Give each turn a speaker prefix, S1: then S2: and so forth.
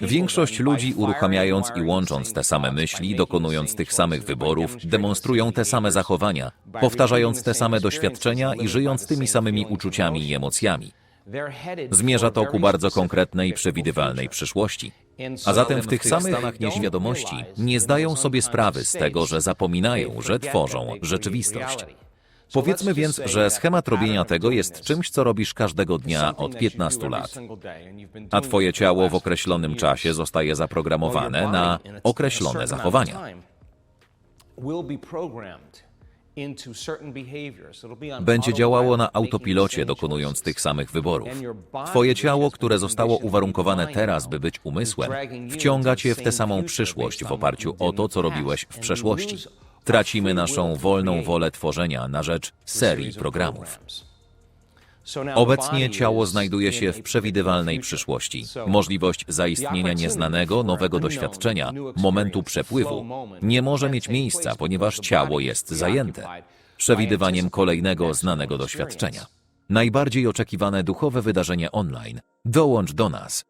S1: Większość ludzi uruchamiając i łącząc te same myśli, dokonując tych samych wyborów, demonstrują te same zachowania, powtarzając te same doświadczenia i żyjąc tymi samymi uczuciami i emocjami. Zmierza to ku bardzo konkretnej, przewidywalnej przyszłości. A zatem w tych samych stanach nieświadomości nie zdają sobie sprawy z tego, że zapominają, że tworzą rzeczywistość. Powiedzmy więc, że schemat robienia tego jest czymś, co robisz każdego dnia od 15 lat. A twoje ciało w określonym czasie zostaje zaprogramowane na określone zachowania. Będzie działało na autopilocie, dokonując tych samych wyborów. Twoje ciało, które zostało uwarunkowane teraz, by być umysłem, wciąga cię w tę samą przyszłość w oparciu o to, co robiłeś w przeszłości. Tracimy naszą wolną wolę tworzenia na rzecz serii programów. Obecnie ciało znajduje się w przewidywalnej przyszłości. Możliwość zaistnienia nieznanego, nowego doświadczenia, momentu przepływu, nie może mieć miejsca, ponieważ ciało jest zajęte przewidywaniem kolejnego znanego doświadczenia. Najbardziej oczekiwane duchowe wydarzenie online. Dołącz do nas.